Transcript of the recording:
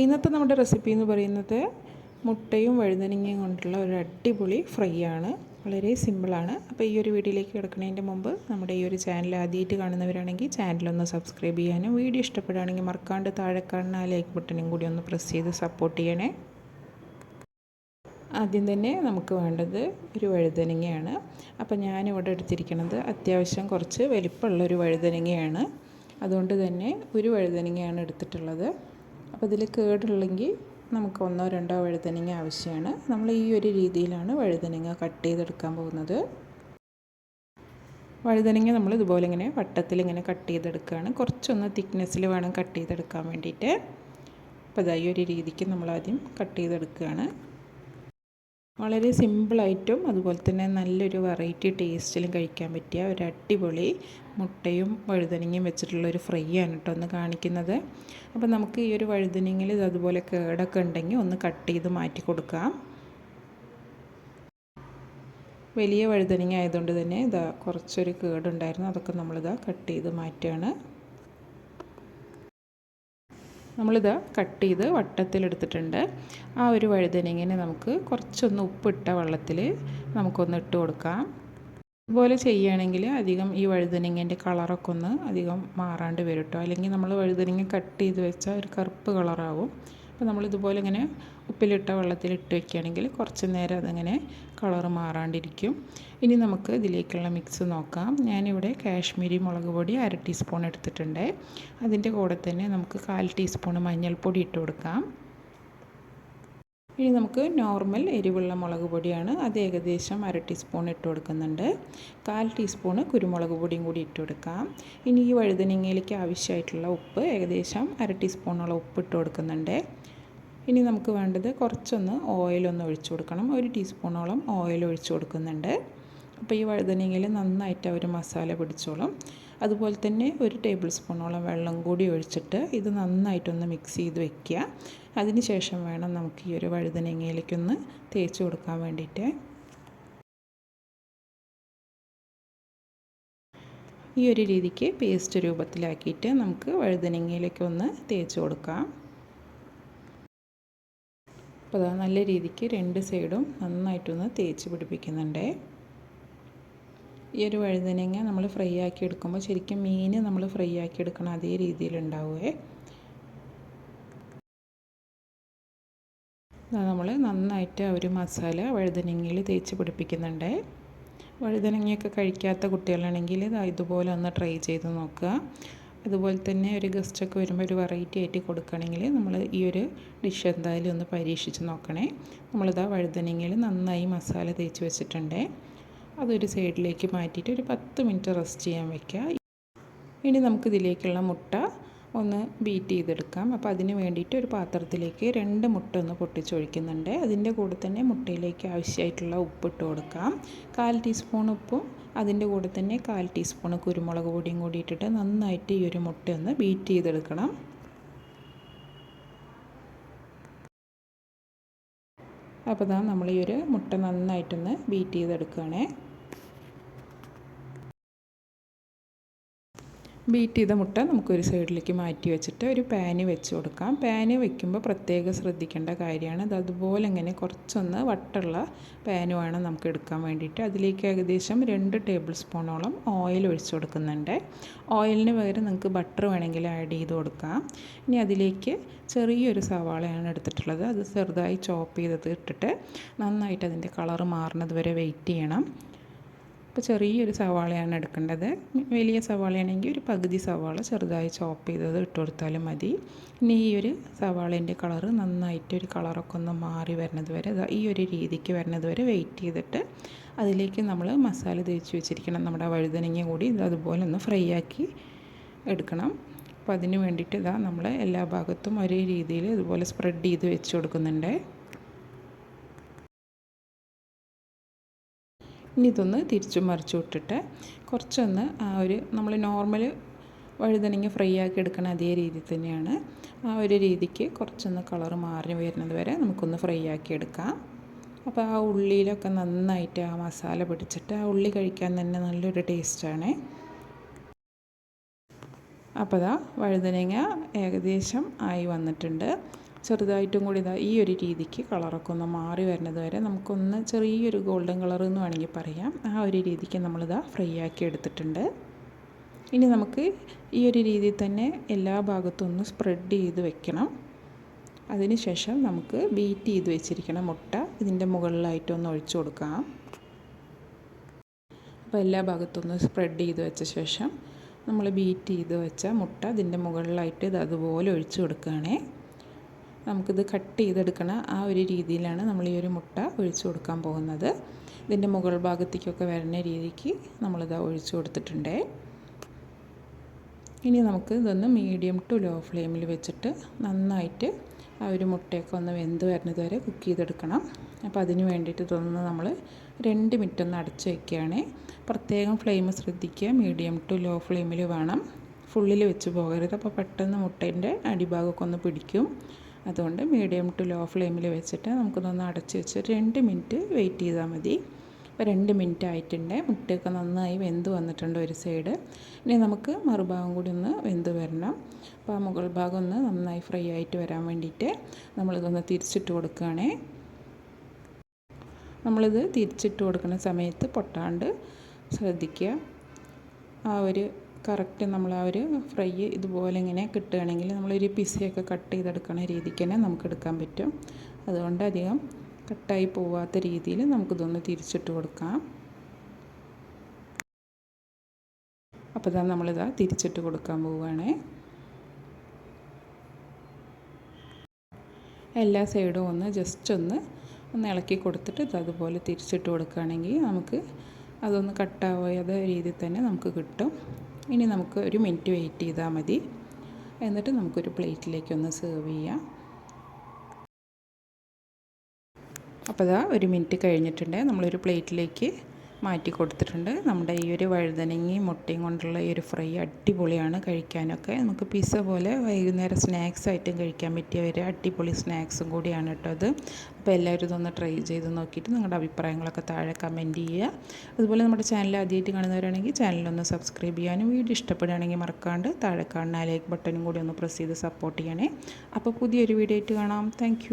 ഇന്നത്തെ നമ്മുടെ റെസിപ്പി എന്ന് പറയുന്നത് മുട്ടയും വഴുതനങ്ങയും കൊണ്ടുള്ള ഒരു അടിപൊളി ഫ്രൈ ആണ്. വളരെ സിമ്പിളാണ് അപ്പോൾ ഈ ഒരു വീഡിയോയിലേക്ക് കിടക്കുന്നതിന്റെ മുമ്പ് നമ്മുടെ ഈ ഒരു ചാനൽ ആദ്യമായിട്ട് കാണുന്നവരാണെങ്കിൽ ചാനലൊന്ന് സബ്സ്ക്രൈബ് ചെയ്യാനും വീഡിയോ ഇഷ്ടപ്പെടുകയാണെങ്കിൽ മറക്കാണ്ട് താഴെ കാണുന്ന ആ ലൈക്ക് ബട്ടണും കൂടി ഒന്ന് പ്രസ് ചെയ്ത് സപ്പോർട്ട് ചെയ്യണേ. ആദ്യം തന്നെ നമുക്ക് വേണ്ടത് ഒരു വഴുതനങ്ങയാണ്. അപ്പോൾ ഞാനിവിടെ എടുത്തിരിക്കുന്നത് അത്യാവശ്യം കുറച്ച് വലിപ്പമുള്ള ഒരു വഴുതനങ്ങയാണ്. അതുകൊണ്ട് തന്നെ ഒരു വഴുതനങ്ങയാണ് എടുത്തിട്ടുള്ളത്. അപ്പോൾ ഇതിൽ കേടുള്ളെങ്കിൽ നമുക്ക് ഒന്നോ രണ്ടോ വഴുതനങ്ങ ആവശ്യമാണ്. നമ്മൾ ഈ ഒരു രീതിയിലാണ് വഴുതനങ്ങ കട്ട് ചെയ്തെടുക്കാൻ പോകുന്നത്. വഴുതനങ്ങ നമ്മൾ ഇതുപോലെ ഇങ്ങനെ വട്ടത്തിൽ ഇങ്ങനെ കട്ട് ചെയ്തെടുക്കുകയാണ്. കുറച്ചൊന്ന് തിക്നെസ്സിൽ വേണം കട്ട് ചെയ്തെടുക്കാൻ വേണ്ടിയിട്ട്. അപ്പോൾ ഇതായി ഒരു രീതിക്ക് നമ്മളാദ്യം കട്ട് ചെയ്തെടുക്കുകയാണ്. വളരെ സിമ്പിളായിട്ടും അതുപോലെ തന്നെ നല്ലൊരു വെറൈറ്റി ടേസ്റ്റിലും കഴിക്കാൻ പറ്റിയ ഒരു അടിപൊളി മുട്ടയും വഴുതനങ്ങയും വെച്ചിട്ടുള്ള ഒരു ഫ്രൈ ആണ് കേട്ടോ ഒന്ന് കാണിക്കുന്നത്. അപ്പോൾ നമുക്ക് ഈ ഒരു വഴുതനങ്ങയിൽ അതുപോലെ കേടൊക്കെ ഉണ്ടെങ്കിൽ ഒന്ന് കട്ട് ചെയ്ത് മാറ്റി കൊടുക്കാം. വലിയ വഴുതനങ്ങ ആയതുകൊണ്ട് തന്നെ ഇതാ കുറച്ചൊരു കേടുണ്ടായിരുന്നു. അതൊക്കെ നമ്മളിതാ കട്ട് ചെയ്ത് മാറ്റുകയാണ്. നമ്മളിത് കട്ട് ചെയ്ത് വട്ടത്തിലെടുത്തിട്ടുണ്ട്. ആ ഒരു വഴുതനങ്ങനെ നമുക്ക് കുറച്ചൊന്ന് ഉപ്പിട്ട വെള്ളത്തിൽ നമുക്കൊന്ന് ഇട്ട് കൊടുക്കാം. ഇതുപോലെ ചെയ്യുകയാണെങ്കിൽ അധികം ഈ വഴുതനങ്ങേന്റെ കളറൊക്കെ ഒന്ന് അധികം മാറാണ്ട് വരും കേട്ടോ. അല്ലെങ്കിൽ നമ്മൾ വഴുതനങ്ങ കട്ട് ചെയ്ത് വെച്ചാൽ ഒരു കറുപ്പ് കളറാവും. അപ്പോൾ നമ്മളിതുപോലെ ഇങ്ങനെ ഉപ്പിലിട്ട വെള്ളത്തിൽ ഇട്ട് വെക്കുകയാണെങ്കിൽ കുറച്ച് നേരം അതങ്ങനെ കളർ മാറാണ്ടിരിക്കും. ഇനി നമുക്ക് ഇതിലേക്കുള്ള മിക്സ് നോക്കാം. ഞാനിവിടെ കാശ്മീരി മുളക് പൊടി അര ടീസ്പൂൺ എടുത്തിട്ടുണ്ട്. അതിന്റെ കൂടെ തന്നെ നമുക്ക് കാൽ ടീസ്പൂൺ മഞ്ഞൾപ്പൊടി ഇട്ട് കൊടുക്കാം. ഇനി നമുക്ക് നോർമൽ എരിവുള്ള മുളക് പൊടിയാണ്. അത് ഏകദേശം അര ടീസ്പൂൺ ഇട്ട് കൊടുക്കുന്നുണ്ട്. കാൽ ടീസ്പൂണ് കുരുമുളക് പൊടിയും കൂടി ഇട്ട് കൊടുക്കാം. ഇനി ഈ വഴുതനങ്ങയിലേക്ക് ആവശ്യമായിട്ടുള്ള ഉപ്പ് ഏകദേശം അര ടീസ്പൂണോളം ഉപ്പ് ഇട്ട് കൊടുക്കുന്നുണ്ട്. ഇനി നമുക്ക് വേണ്ടത് കുറച്ചൊന്ന് ഓയിലൊന്ന് ഒഴിച്ചു കൊടുക്കണം. ഒരു ടീസ്പൂണോളം ഓയിൽ ഒഴിച്ചു കൊടുക്കുന്നുണ്ട്. അപ്പോൾ ഈ വഴുതനങ്ങയിൽ നന്നായിട്ട് അവർ മസാല പിടിച്ചോളും. അതുപോലെ തന്നെ ഒരു ടേബിൾ സ്പൂണോളം വെള്ളം കൂടി ഒഴിച്ചിട്ട് ഇത് നന്നായിട്ടൊന്ന് മിക്സ് ചെയ്ത് വെക്കുക. അതിന് ശേഷം വേണം നമുക്ക് ഈ ഒരു വഴുതനങ്ങയിലേക്കൊന്ന് തേച്ച് കൊടുക്കാൻ വേണ്ടിയിട്ട്. ഈ ഒരു രീതിക്ക് പേസ്റ്റ് രൂപത്തിലാക്കിയിട്ട് നമുക്ക് വഴുതനങ്ങയിലേക്കൊന്ന് തേച്ച് കൊടുക്കാം. അപ്പോൾ അത് നല്ല രീതിക്ക് രണ്ട് സൈഡും നന്നായിട്ടൊന്ന് തേച്ച് പിടിപ്പിക്കുന്നുണ്ട്. ഈ ഒരു വഴുതനങ്ങ നമ്മൾ ഫ്രൈ ആക്കി എടുക്കുമ്പോൾ ശരിക്കും മീൻ നമ്മൾ ഫ്രൈ ആക്കി എടുക്കണം അതേ രീതിയിലുണ്ടാവുമേ നമ്മൾ നന്നായിട്ട് ഒരു മസാല വഴുതനങ്ങയിൽ തേച്ച് പിടിപ്പിക്കുന്നുണ്ട്. വഴുതനങ്ങയൊക്കെ കഴിക്കാത്ത കുട്ടികളാണെങ്കിൽ ഇതുപോലെ ഒന്ന് ട്രൈ ചെയ്ത് നോക്കുക. അതുപോലെ തന്നെ ഒരു ഗസ്റ്റൊക്കെ വരുമ്പോൾ ഒരു വെറൈറ്റി ആയിട്ട് കൊടുക്കണമെങ്കിൽ നമ്മൾ ഈ ഒരു ഡിഷ് എന്തായാലും ഒന്ന് പരീക്ഷിച്ച് നോക്കണേ. നമ്മളിതാ വഴുതനങ്ങയിൽ നന്നായി മസാല തേച്ച് വെച്ചിട്ടുണ്ട്. അതൊരു സൈഡിലേക്ക് മാറ്റിയിട്ട് ഒരു പത്ത് മിനിറ്റ് റെസ്റ്റ് ചെയ്യാൻ വെക്കുക ഇനി നമുക്കിതിലേക്കുള്ള മുട്ട ഒന്ന് ബീറ്റ് ചെയ്തെടുക്കാം. അപ്പോൾ അതിന് വേണ്ടിയിട്ട് ഒരു പാത്രത്തിലേക്ക് രണ്ട് മുട്ട ഒന്ന് പൊട്ടിച്ചൊഴിക്കുന്നുണ്ട്. അതിന്റെ കൂടെ തന്നെ മുട്ടയിലേക്ക് ആവശ്യമായിട്ടുള്ള ഉപ്പ് ഇട്ട് കൊടുക്കാം. കാൽ ടീസ്പൂൺ ഉപ്പും അതിന്റെ കൂടെ തന്നെ കാൽ ടീസ്പൂൺ കുരുമുളക് പൊടിയും കൂടി ഇട്ടിട്ട് നന്നായിട്ട് ഈ ഒരു മുട്ട ഒന്ന് ബീറ്റ് ചെയ്തെടുക്കണം. അപ്പോൾ ഇതാ നമ്മൾ ഈ ഒരു മുട്ട നന്നായിട്ടൊന്ന് ബീറ്റ് ചെയ്തെടുക്കുകയാണേ. ബീറ്റ് ചെയ്ത മുട്ട നമുക്കൊരു സൈഡിലേക്ക് മാറ്റി വെച്ചിട്ട് ഒരു പാന് വെച്ച് കൊടുക്കാം. പാന് വെക്കുമ്പോൾ പ്രത്യേകം ശ്രദ്ധിക്കേണ്ട കാര്യമാണ്. അത് അതുപോലെ ഇങ്ങനെ കുറച്ചൊന്ന് വട്ടുള്ള പാന് വേണം നമുക്ക് എടുക്കാൻ വേണ്ടിയിട്ട്. അതിലേക്ക് ഏകദേശം രണ്ട് ടേബിൾ സ്പൂണോളം ഓയിൽ ഒഴിച്ചു കൊടുക്കുന്നുണ്ട്. ഓയിലിന് പകരം നിങ്ങൾക്ക് ബട്ടർ വേണമെങ്കിൽ ആഡ് ചെയ്ത് കൊടുക്കാം. ഇനി അതിലേക്ക് ചെറിയൊരു സവാളയാണ് എടുത്തിട്ടുള്ളത്. അത് ചെറുതായി ചോപ്പ് ചെയ്തത് ഇട്ടിട്ട് നന്നായിട്ട് അതിന്റെ കളറ് മാറുന്നത് വരെ വെയിറ്റ് ചെയ്യണം. അപ്പോൾ ചെറിയൊരു സവാളയാണ് എടുക്കേണ്ടത്. വലിയ സവാളയാണെങ്കിൽ ഒരു പകുതി സവാള ചെറുതായി ചോപ്പ് ചെയ്തത് ഇട്ട് കൊടുത്താലും മതി. ഇനി ഈ ഒരു സവാളേന്റെ കളറ് നന്നായിട്ട് ഒരു കളറൊക്കെ ഒന്ന് മാറി വരുന്നത് വരെ ഈ ഒരു രീതിക്ക് വരുന്നത് വരെ വെയിറ്റ് ചെയ്തിട്ട് അതിലേക്ക് നമ്മൾ മസാല തേച്ച് വെച്ചിരിക്കണം നമ്മുടെ വഴുതനങ്ങ കൂടി അതുപോലെ ഒന്ന് ഫ്രൈ ആക്കി എടുക്കണം. അപ്പോൾ അതിന് വേണ്ടിയിട്ട് ഇതാ നമ്മൾ എല്ലാ ഭാഗത്തും ഒരേ രീതിയിൽ ഇതുപോലെ സ്പ്രെഡ് ചെയ്ത് വെച്ച് കൊടുക്കുന്നുണ്ട്. ഇനി ഇതൊന്ന് തിരിച്ചു മറിച്ചു വിട്ടിട്ട് കുറച്ചൊന്ന് ആ ഒരു നമ്മൾ നോർമൽ വഴുതനങ്ങ ഫ്രൈ ആക്കി എടുക്കണ അതേ രീതി തന്നെയാണ്. ആ ഒരു രീതിക്ക് കുറച്ചൊന്ന് കളർ മാറി വരുന്നത് വരെ നമുക്കൊന്ന് ഫ്രൈ ആക്കി എടുക്കാം. അപ്പോൾ ആ ഉള്ളിയിലൊക്കെ നന്നായിട്ട് ആ മസാല പിടിച്ചിട്ട് ആ ഉള്ളി കഴിക്കാൻ തന്നെ നല്ലൊരു ടേസ്റ്റാണ്. അപ്പോൾ അതാ വഴുതനങ്ങ ഏകദേശം ആയി വന്നിട്ടുണ്ട്. ചെറുതായിട്ടും കൂടി ഇതാ ഈ ഒരു രീതിക്ക് കളറൊക്കെ ഒന്ന് മാറി വരുന്നത് വരെ നമുക്കൊന്ന് ചെറിയൊരു ഗോൾഡൻ കളർ എന്ന് വേണമെങ്കിൽ പറയാം. ആ ഒരു രീതിക്ക് നമ്മളിതാ ഫ്രൈ ആക്കി എടുത്തിട്ടുണ്ട്. ഇനി നമുക്ക് ഈ ഒരു രീതിയിൽ തന്നെ എല്ലാ ഭാഗത്തും ഒന്ന് സ്പ്രെഡ് ചെയ്ത് വെക്കണം. അതിനുശേഷം നമുക്ക് ബീറ്റ് ചെയ്ത് വെച്ചിരിക്കണം മുട്ട ഇതിന്റെ മുകളിലായിട്ടൊന്ന് ഒഴിച്ചു കൊടുക്കാം. അപ്പോൾ എല്ലാ ഭാഗത്തും ഒന്ന് സ്പ്രെഡ് ചെയ്ത് വെച്ച ശേഷം നമ്മൾ ബീറ്റ് ചെയ്ത് വെച്ച മുട്ട ഇതിന്റെ മുകളിലായിട്ട് ഇത് അതുപോലെ ഒഴിച്ചു കൊടുക്കുകയാണേ. നമുക്കിത് കട്ട് ചെയ്തെടുക്കണ ആ ഒരു രീതിയിലാണ് നമ്മൾ ഈ ഒരു മുട്ട ഒഴിച്ചു കൊടുക്കാൻ പോകുന്നത്. ഇതിന്റെ മുകൾ ഭാഗത്തേക്കൊക്കെ വരുന്ന രീതിക്ക് നമ്മളിത് ഒഴിച്ചു കൊടുത്തിട്ടുണ്ട്. ഇനി നമുക്ക് ഇതൊന്ന് മീഡിയം ടു ലോ ഫ്ലെയിമിൽ വെച്ചിട്ട് നന്നായിട്ട് ആ ഒരു മുട്ടയൊക്കെ ഒന്ന് വെന്ത് വരുന്നത് വരെ കുക്ക് ചെയ്തെടുക്കണം. അപ്പോൾ അതിന് വേണ്ടിയിട്ട് ഇതൊന്ന് നമ്മൾ രണ്ട് മിനിറ്റ് ഒന്ന് അടച്ച് വയ്ക്കുകയാണ് പ്രത്യേകം ഫ്ലെയിം ശ്രദ്ധിക്കുക. മീഡിയം ടു ലോ ഫ്ലെയിമിൽ വേണം. ഫുള്ളിൽ വെച്ച് പോകരുത്. അപ്പോൾ പെട്ടെന്ന് മുട്ടേന്റെ അടിഭാഗമൊക്കെ ഒന്ന് പിടിക്കും. അതുകൊണ്ട് മീഡിയം ടു ലോ ഫ്ലെയിമിൽ വെച്ചിട്ട് നമുക്കിതൊന്ന് അടച്ച് വെച്ച് രണ്ട് മിനിറ്റ് വെയിറ്റ് ചെയ്താൽ മതി. ഇപ്പോൾ രണ്ട് മിനിറ്റ് ആയിട്ടുണ്ട്. മുട്ടയൊക്കെ നന്നായി വെന്ത് വന്നിട്ടുണ്ട് ഒരു സൈഡ് ഇനി നമുക്ക് മറുഭാഗം കൂടി ഒന്ന് വെന്ത് വരണം. അപ്പോൾ ആ മുകൾ ഭാഗം ഒന്ന് നന്നായി ഫ്രൈ ആയിട്ട് വരാൻ വേണ്ടിയിട്ട് നമ്മളിതൊന്ന് തിരിച്ചിട്ട് കൊടുക്കുകയാണേ. നമ്മളിത് തിരിച്ചിട്ട് കൊടുക്കുന്ന സമയത്ത് പൊട്ടാണ്ട് ശ്രദ്ധിക്കുക. ആ ഒരു കറക്റ്റ് നമ്മൾ ആ ഒരു ഫ്രൈ ഇതുപോലെ ഇങ്ങനെ കിട്ടുകയാണെങ്കിൽ നമ്മളൊരു പിസയൊക്കെ കട്ട് ചെയ്തെടുക്കുന്ന രീതിക്ക് തന്നെ നമുക്ക് എടുക്കാൻ പറ്റും. അതുകൊണ്ട് അധികം കട്ടായി പോവാത്ത രീതിയിൽ നമുക്കിതൊന്ന് തിരിച്ചിട്ട് കൊടുക്കാം. അപ്പോൾ ഇതാ നമ്മളിതാ തിരിച്ചിട്ട് കൊടുക്കാൻ പോവുകയാണ്. എല്ലാ സൈഡും ഒന്ന് ജസ്റ്റ് ഒന്ന് ഒന്ന് ഇളക്കി കൊടുത്തിട്ട് ഇത് അതുപോലെ തിരിച്ചിട്ട് കൊടുക്കുകയാണെങ്കിൽ നമുക്ക് അതൊന്ന് കട്ടാവാതെ രീതിയിൽ തന്നെ നമുക്ക് കിട്ടും. ഇനി നമുക്ക് ഒരു മിനിറ്റ് വെയിറ്റ് ചെയ്താൽ മതി. എന്നിട്ട് നമുക്കൊരു പ്ലേറ്റിലേക്ക് ഒന്ന് സെർവ് ചെയ്യാം. അപ്പോൾ ഇതാ ഒരു മിനിറ്റ് കഴിഞ്ഞിട്ടുണ്ട്. നമ്മളൊരു പ്ലേറ്റിലേക്ക് മാറ്റി കൊടുത്തിട്ടുണ്ട്. നമ്മുടെ ഈ ഒരു വഴുതനങ്ങയും മുട്ടയും കൊണ്ടുള്ള ഈ ഒരു ഫ്രൈ അടിപൊളിയാണ് കഴിക്കാനൊക്കെ. നമുക്ക് പിസ്സ പോലെ വൈകുന്നേരം സ്നാക്സ് ആയിട്ടും കഴിക്കാൻ പറ്റിയ ഒരു അടിപൊളി സ്നാക്സും കൂടിയാണ് കേട്ടോ അത്. അപ്പോൾ എല്ലാവരും ഇതൊന്ന് ട്രൈ ചെയ്ത് നോക്കിയിട്ട് നിങ്ങളുടെ അഭിപ്രായങ്ങളൊക്കെ താഴെ കമന്റ് ചെയ്യുക. അതുപോലെ നമ്മുടെ ചാനൽ ആദ്യമായിട്ട് കാണുന്നവരാണെങ്കിൽ ചാനലൊന്ന് സബ്സ്ക്രൈബ് ചെയ്യാനും വീഡിയോ ഇഷ്ടപ്പെടുകയാണെങ്കിൽ മറക്കാണ്ട് താഴെ കാണുന്ന ലൈക്ക് ബട്ടനും കൂടി ഒന്ന് പ്രസ് ചെയ്ത് സപ്പോർട്ട് ചെയ്യണേ. അപ്പോൾ പുതിയൊരു വീഡിയോ ആയിട്ട് കാണാം. താങ്ക്